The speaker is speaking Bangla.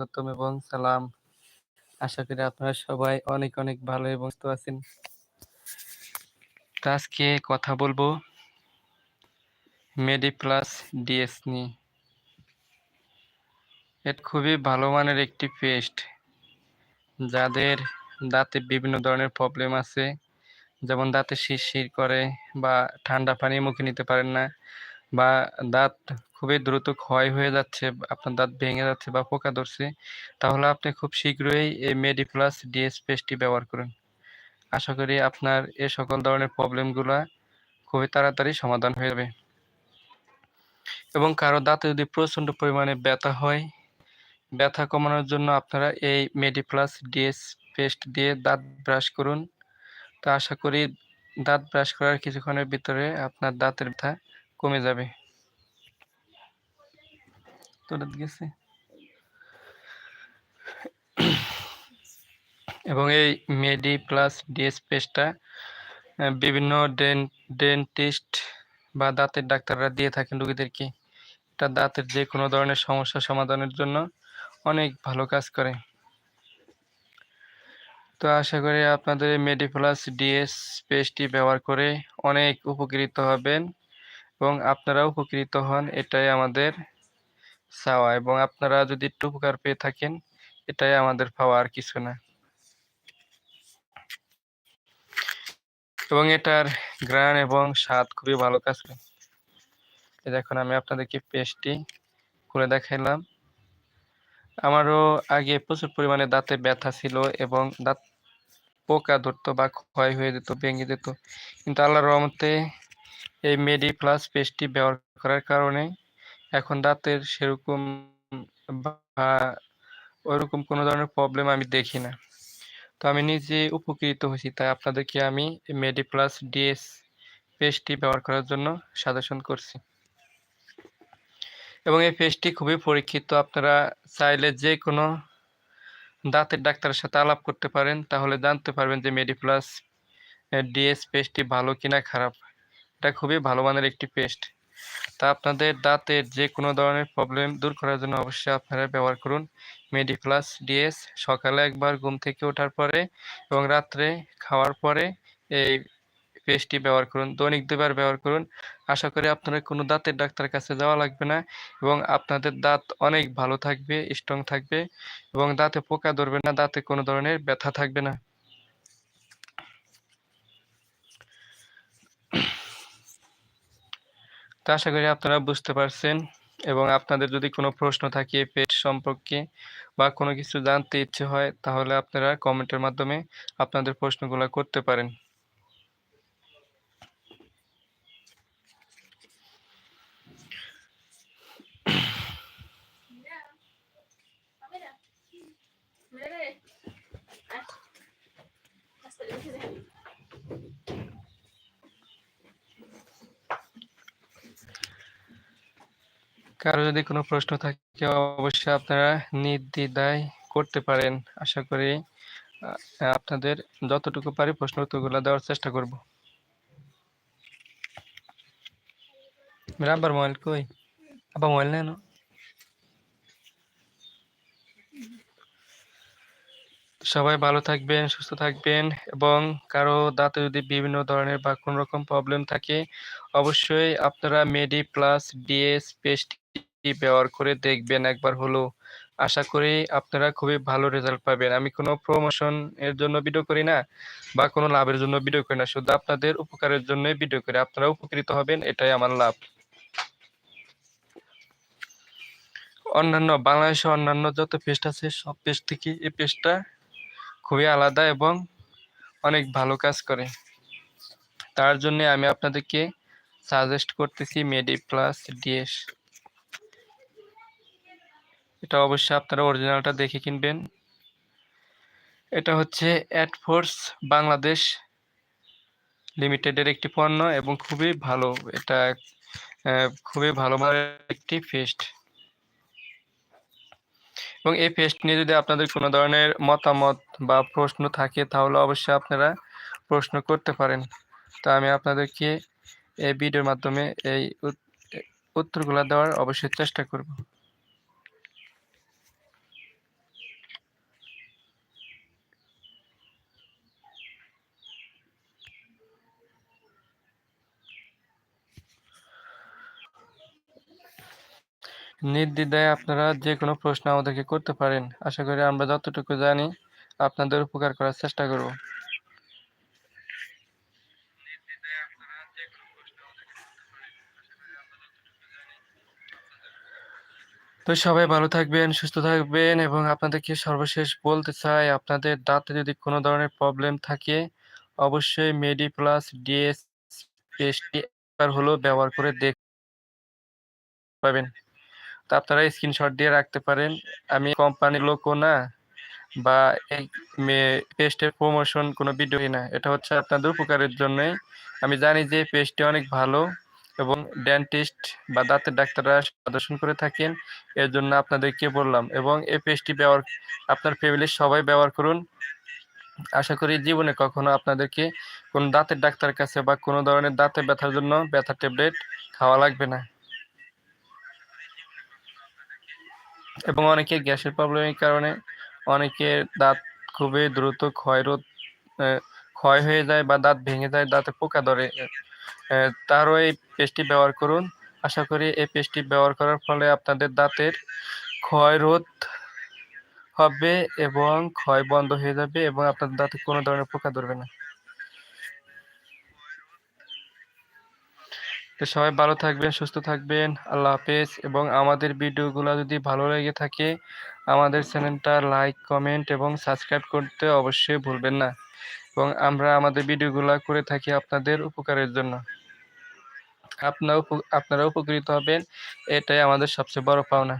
স্বাগতম এবং সালাম। আশা করি আপনারা সবাই অনেক, অনেক ভালো এবং সুস্থ আছেন। আজকে কথা বলব মেডিপ্লাস ডিএস নিয়ে। এটা খুবই ভালো মানের একটি পেস্ট। যাদের দাঁতে বিভিন্ন ধরনের প্রবলেম আছে, যেমন দাঁতে শিরশির করে বা ঠান্ডা পানি মুখে নিতে পারেন না বা দাঁত খুবই দ্রুত ক্ষয় হয়ে যাচ্ছে, আপনার দাঁত ভেঙে যাচ্ছে বা পোকা ধরছে, তাহলে আপনি খুব শীঘ্রই এই মেডিপ্লাস ডিএস পেস্টটি ব্যবহার করুন। আশা করি আপনার এ সকল ধরনের প্রবলেমগুলো খুবই তাড়াতাড়ি সমাধান হয়ে যাবে। এবং কারও দাঁতে যদি প্রচণ্ড পরিমাণে ব্যথা হয়, ব্যথা কমানোর জন্য আপনারা এই মেডিপ্লাস ডিএস পেস্ট দিয়ে দাঁত ব্রাশ করুন। তো আশা করি দাঁত ব্রাশ করার কিছুক্ষণের ভিতরে আপনার দাঁতের ব্যথা কমে যাবে। তোদের গেছে এবং এই মেডি প্লাস ডিএস পেস্টটা বিভিন্ন ডেন্টিস্ট বা দাঁতের ডাক্তাররা দিয়ে থাকেন রোগীদেরকে। এটা দাঁতের যে কোনো ধরনের সমস্যা সমাধানের জন্য অনেক ভালো কাজ করে। তো আশা করি আপনাদের এই মেডিপ্লাস ডিএস পেস্টটি ব্যবহার করে অনেক উপকৃত হবেন এবং আপনারা উপকৃত হন। এটাই আমাদের চাওয়া এবং আপনারা যদি একটু উপকার পেয়ে থাকেন, এটাই আমাদের পাওয়া আর কিছু না। এবং এটার গ্রান এবং স্বাদ খুবই ভালো কাজ করে। দেখুন, আমি আপনাদেরকে পেস্টটি খুলে দেখাইলাম। আমারও আগে প্রচুর পরিমাণে দাঁতে ব্যথা ছিল এবং দাঁত পোকা ধরতো বা ক্ষয় হয়ে যেত, ভেঙে যেত। কিন্তু আল্লাহর রহমতে এই মেডি প্লাস পেস্টটি ব্যবহার করার কারণে এখন দাঁতের সেরকম বা ওইরকম কোনো ধরনের প্রবলেম আমি দেখি না। তো আমি নিজে উপকৃত হয়েছি, তাই আপনাদেরকে আমি মেডি প্লাস ডিএস পেস্টটি ব্যবহার করার জন্য সাজেশন করছি। এবং এই পেস্টটি খুবই পরীক্ষিত, আপনারা চাইলে যে কোনো দাঁতের ডাক্তারের সাথে আলাপ করতে পারেন, তাহলে জানতে পারবেন যে মেডি প্লাস ডিএস পেস্টটি ভালো কিনা খারাপ। এটা খুবই ভালো মানের একটি পেস্ট। তা আপনাদের দাঁতের যে কোনো ধরনের প্রবলেম দূর করার জন্য অবশ্যই আপনারা ব্যবহার করুন। মেডিপ্লাস ডিএস সকালে একবার ঘুম থেকে ওঠার পরে এবং রাত্রে খাওয়ার পরে এই পেস্টটি ব্যবহার করুন। দৈনিক দুবার ব্যবহার করুন। আশা করি আপনারা কোনো দাঁতের ডাক্তারের কাছে যাওয়া লাগবে না এবং আপনাদের দাঁত অনেক ভালো থাকবে স্ট্রং থাকবে এবং দাঁতে পোকা ধরবে না, দাঁতে কোনো ধরনের ব্যথা থাকবে না। তো আশা করি আপনারা বুঝতে পারছেন এবং আপনাদের যদি কোনো প্রশ্ন থাকে পেট সম্পর্কে বা কোনো কিছু জানতে ইচ্ছে হয়, তাহলে আপনারা কমেন্টের মাধ্যমে আপনাদের প্রশ্নগুলো করতে পারেন। কারও যদি কোনো প্রশ্ন থাকে, অবশ্যই আপনারা নির্দ্বিধায় করতে পারেন। আশা করি আপনাদের যতটুকু পারি প্রশ্ন উত্তরগুলো দেওয়ার চেষ্টা করব। আবার মোবাইল কই? আবার মোবাইল নেন সবাই ভালো থাকবেন, সুস্থ থাকবেন এবং কারও দাঁতে যদি বিভিন্ন ধরনের বা কোনো রকম প্রবলেম থাকে, অবশ্যই আপনারা মেডি প্লাস ডিএস পেস্ট ব্যবহার করে দেখবেন একবার হলো আশা করি আপনারা খুবই ভালো রেজাল্ট পাবেন। আমি কোনো প্রমোশন এর জন্য ভিডিও করি না বা কোনো লাভের জন্য ভিডিও করি না। শুধু আপনাদের উপকারের জন্যই ভিডিও করি। আপনারা উপকৃত হবেন, এটাই আমার লাভ। অন্যান্য, বাংলাদেশে অন্যান্য যত পেস্ট আছে, সব পেস্ট থেকে এই পেস্টটা খুবই আলাদা এবং অনেক ভালো কাজ করে। তার জন্য আমি আপনাদেরকে সাজেস্ট করতেছি মেডি প্লাস ডিএস এটা অবশ্যই আপনারা অরিজিনালটা দেখে কিনবেন। এটা হচ্ছে অ্যাডফোর্স বাংলাদেশ লিমিটেডের একটি পণ্য এবং খুবই ভালো। এটা খুবই ভালো একটি পেস্ট এবং এই পেস্ট নিয়ে যদি আপনাদের কোনো ধরনের মতামত বা প্রশ্ন থাকে, তাহলে অবশ্যই আপনারা প্রশ্ন করতে পারেন। তা আমি আপনাদেরকে এই ভিডিওর মাধ্যমে এই উত্তরগুলো দেওয়ার অবশ্যই চেষ্টা করব। নির্দ্বিধায় আপনারা যে কোনো প্রশ্ন আমাদেরকে করতে পারেন। আশা করি আমরা যতটুকু জানি, আপনাদের উপকার করার চেষ্টা করব। তো সবাই ভালো থাকবেন, সুস্থ থাকবেন এবং আপনাদেরকে সর্বশেষ বলতে চাই, আপনাদের দাঁতে যদি কোনো ধরনের প্রবলেম থাকে, অবশ্যই মেডি প্লাস ডিএস পেস্টটি একবার ব্যবহার করে দেখ পাবেন। তো আপনারা স্ক্রিনশট দিয়ে রাখতে পারেন। আমি কোম্পানির লোকও না বা এই পেস্টের প্রমোশন কোনো ভিডিও না। এটা হচ্ছে আপনাদের উপকারের জন্যই। আমি জানি যে পেস্টটি অনেক ভালো এবং ডেন্টিস্ট বা দাঁতের ডাক্তাররা প্রদর্শন করে থাকেন। এর জন্য আপনাদেরকে বললাম। এবং এই পেস্টটি ব্যবহার, আপনার ফ্যামিলির সবাই ব্যবহার করুন। আশা করি জীবনে কখনো আপনাদেরকে কোনো দাঁতের ডাক্তার কাছে বা কোনো ধরনের দাঁতে ব্যথার জন্য ব্যথার ট্যাবলেট খাওয়া লাগবে না। এবং অনেকের গ্যাসের প্রবলেমের কারণে অনেকের দাঁত খুবই দ্রুত ক্ষয়রোধ ক্ষয় হয়ে যায় বা দাঁত ভেঙে যায়, দাঁতে পোকা ধরে। তারও এই পেস্টটি ব্যবহার করুন। আশা করি এই পেস্টটি ব্যবহার করার ফলে আপনাদের দাঁতের ক্ষয় রোধ হবে এবং ক্ষয় বন্ধ হয়ে যাবে এবং আপনাদের দাঁতে কোনো ধরনের পোকা ধরবে না। তো সবাই ভালো থাকবেন, সুস্থ থাকবেন, আল্লাহ হাফেজ। এবং আমাদের ভিডিওগুলো যদি ভালো লেগে থাকে, আমাদের চ্যানেলটা লাইক, কমেন্ট এবং সাবস্ক্রাইব করতে অবশ্যই ভুলবেন না। এবং আমরা আমাদের ভিডিওগুলো করে থাকি আপনাদের উপকারের জন্য। আপনারা আপনারা উপকৃত হবেন, এটাই আমাদের সবচেয়ে বড় পাওনা।